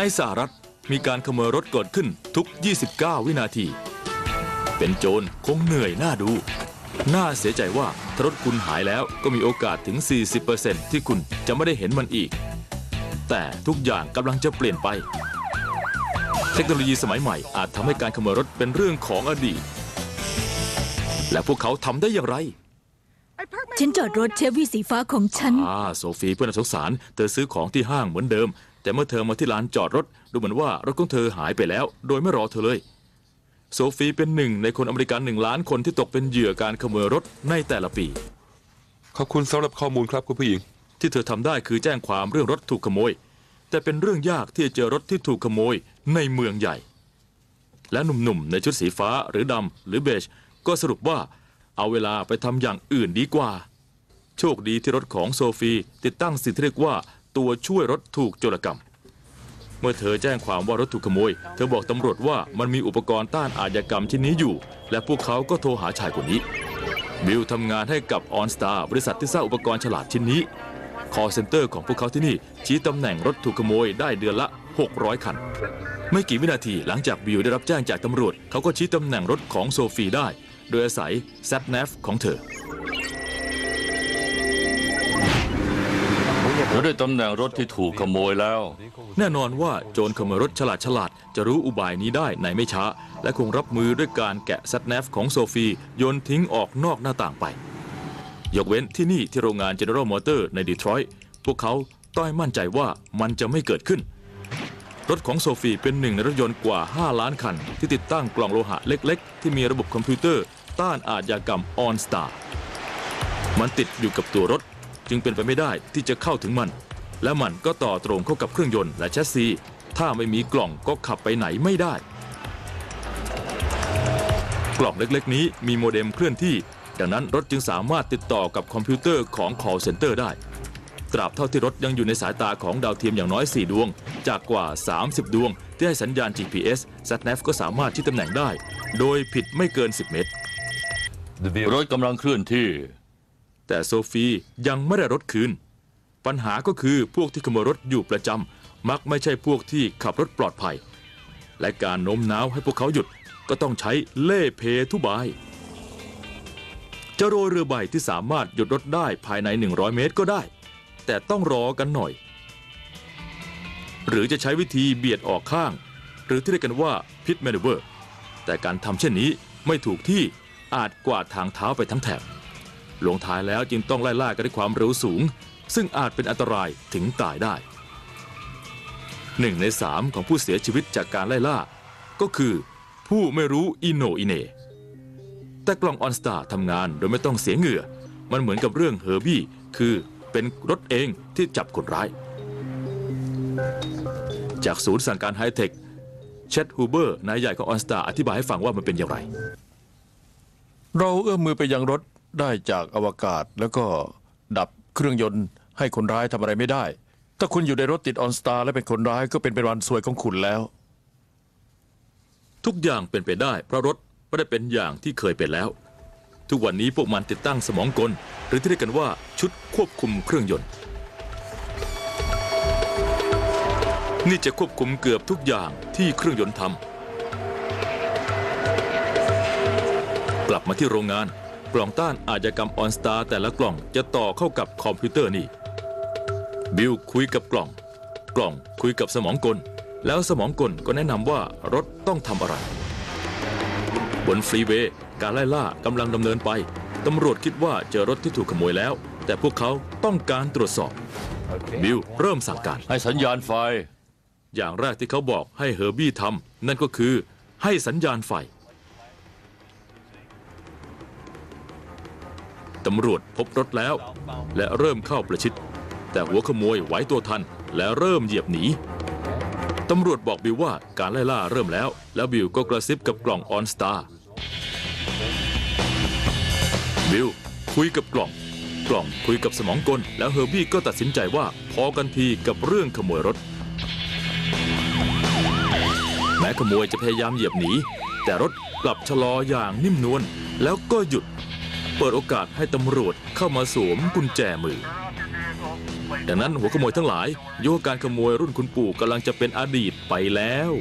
ในสหรัฐมีการขโมยรถเกิดขึ้นทุก 29 วินาที เป็นโจรคงเหนื่อยน่าดู น่าเสียใจว่าถ้ารถคุณหายแล้วก็มีโอกาสถึง 40%ที่คุณจะไม่ได้เห็นมันอีก แต่ทุกอย่างกำลังจะเปลี่ยนไป เทคโนโลยีสมัยใหม่อาจทำให้การขโมยรถเป็นเรื่องของอดีต และพวกเขาทำได้อย่างไรฉันจอดรถเชฟวีสีฟ้าของฉัน อ่าโซฟีเพื่อนสงสาร เธอซื้อของที่ห้างเหมือนเดิม แต่เมื่อเธอมาที่ลานจอดรถ ดูเหมือนว่ารถของเธอหายไปแล้ว โดยไม่รอเธอเลย โซฟีเป็นหนึ่งในคนอเมริกันหนึ่งล้านคนที่ตกเป็นเหยื่อการขโมยรถในแต่ละปี ขอบคุณสำหรับข้อมูลครับคุณผู้หญิง ที่เธอทำได้คือแจ้งความเรื่องรถถูกขโมย แต่เป็นเรื่องยากที่จะเจอรถที่ถูกขโมยในเมืองใหญ่ และหนุ่มๆในชุดสีฟ้าหรือดำหรือเบจก็สรุปว่าเอาเวลาไปทำอย่างอื่นดีกว่า โชคดีที่รถของโซฟีติดตั้งสิ่งที่เรียกว่า ตัวช่วยรถถูกโจรกรรม เมื่อเธอแจ้งความว่ารถถูกขโมย เธอบอกตำรวจว่ามันมีอุปกรณ์ต้านอาชญากรรมชิ้นนี้อยู่ และพวกเขาก็โทรหาชายคนนี้ บิลทำงานให้กับ OnStar บริษัทที่สร้างอุปกรณ์ฉลาดชิ้นนี้ call center ของพวกเขาที่นี่ ชี้ตำแหน่งรถถูกขโมยได้เดือนละ 600 คัน ไม่กี่วินาทีหลังจากบิลได้รับแจ้งจากตำรวจ เขาก็ชี้ตำแหน่งรถของโซฟีได้ โดยอาศัย s a t n a v ของเธอ เราได้ตำแหน่งรถที่ถูกขโมยแล้ว แน่นอนว่าโจรขโมยรถฉลาดฉลาดจะรู้อุบายนี้ได้ในไม่ช้า และคงรับมือด้วยการแกะ s a t n a v ของโซฟีโยนทิ้งออกนอกหน้าต่างไป ยกเว้นที่นี่ที่โรงงาน General Motor ในดีทรอยต์พวกเขาต้อยมั่นใจว่ามันจะไม่เกิดขึ้น รถของโซฟีเป็นหนึ่งในรถยนต์กว่า 5 ล้านคัน ที่ติดตั้งกล่องโลหะเล็ก ๆ ที่มีระบบคอมพิวเตอร์ ต้านอาชญากรรม OnStar มันติดอยู่กับตัวรถ จึงเป็นไปไม่ได้ที่จะเข้าถึงมัน และมันก็ต่อตรงเข้ากับเครื่องยนต์และแชสซี ถ้าไม่มีกล่องก็ขับไปไหนไม่ได้ กล่องเล็กๆ นี้มีโมเด็มเคลื่อนที่ ดังนั้นรถจึงสามารถติดต่อกับคอมพิวเตอร์ของ call center ได้ ตราบเท่าที่รถยังอยู่ในสายตาของดาวเทียมอย่างน้อย 4 ดวง จากกว่า 30 ดวง ที่ให้สัญญาณ GPS s a t n a v ก็สามารถชี้ตำแหน่งได้ โดยผิดไม่เกิน 10 เมตรรถกำลังเคลื่อนที่ แต่โซฟียังไม่ได้รถคืน ปัญหาก็คือพวกที่ขโมยรถอยู่ประจำมักไม่ใช่พวกที่ขับรถปลอดภัย และการโน้มน้าวให้พวกเขาหยุดก็ต้องใช้เล่เพทุบายจะโรยเรือใบที่สามารถหยุดรถได้ภายใน 100 เมตรก็ได้ แต่ต้องรอกันหน่อย หรือจะใช้วิธีเบียดออกข้าง หรือที่เรียกกันว่าพิทแมนเวอร์แต่การทำเช่นนี้ไม่ถูกที่อาจกวาดทางเท้าไปทั้งแถบ ลงท้ายแล้วจึงต้องไล่ล่ากันด้วยความเร็วสูง ซึ่งอาจเป็นอันตรายถึงตายได้หนึ่งในสามของผู้เสียชีวิตจากการไล่ล่า ก็คือ ผู้ไม่รู้อิโนอิเนแต่กล่องออนสตาร์ทำงานโดยไม่ต้องเสียเหงื่อ มันเหมือนกับเรื่องเฮอร์บี้คือเป็นรถเองที่จับคนร้าย จากศูนย์สั่งการไฮเทคเชดฮูเบอร์นายใหญ่ของออนสตาร์อธิบายให้ฟังว่ามันเป็นอย่างไร เราเอื้อมมือไปยังรถ ได้จากอวกาศแล้วก็ดับเครื่องยนต์ให้คนร้ายทำอะไรไม่ได้ ถ้าคุณอยู่ในรถติดออนสตาร์และเป็นคนร้ายก็เป็นเป็นวันสวยของคุณแล้ว ทุกอย่างเป็นไปได้เพราะรถไม่ได้เป็นอย่างที่เคยเป็นแล้ว ทุกวันนี้พวกมันติดตั้งสมองกล หรือที่เรียกกันว่าชุดควบคุมเครื่องยนต์ นี่จะควบคุมเกือบทุกอย่างที่เครื่องยนต์ทำกลับมาที่โรงงาน กล่องต้านอาชญากรรมออนสตาร์แต่ละกล่องจะต่อเข้ากับคอมพิวเตอร์นี่ บิลคุยกับกล่อง กล่องคุยกับสมองกล แล้วสมองกลก็แนะนำว่ารถต้องทำอะไร บนฟรีเวย์การไล่ล่ากำลังดำเนินไปตำรวจคิดว่าเจอรถที่ถูกขโมยแล้ว แต่พวกเขาต้องการตรวจสอบ บิลเริ่มสั่งการ ให้สัญญาณไฟ อย่างแรกที่เขาบอกให้เฮอร์บี้ทำนั่นก็คือให้สัญญาณไฟ ตำรวจพบรถแล้ว และเริ่มเข้าประชิด แต่หัวขโมยไหวตัวทันและเริ่มเหยียบหนีตำรวจบอกบิลว่าการไล่ล่าเริ่มแล้ว แล้วบิลก็กระซิบกับกล่องออนสตาร์บิลคุยกับกล่อง กล่องคุยกับสมองกล แล้วเฮอร์บี้ก็ตัดสินใจว่าพอกันทีกับเรื่องขโมยรถ แม้ขโมยจะพยายามเหยียบหนีแต่รถกลับชะลออย่างนิ่มนวลแล้วก็หยุด เปิดโอกาสให้ตำรวจเข้ามาสวมกุญแจมือ ดังนั้นหัวขโมยทั้งหลายโยกการขโมยรุ่นคุณปู่กำลังจะเป็นอดีตไปแล้ว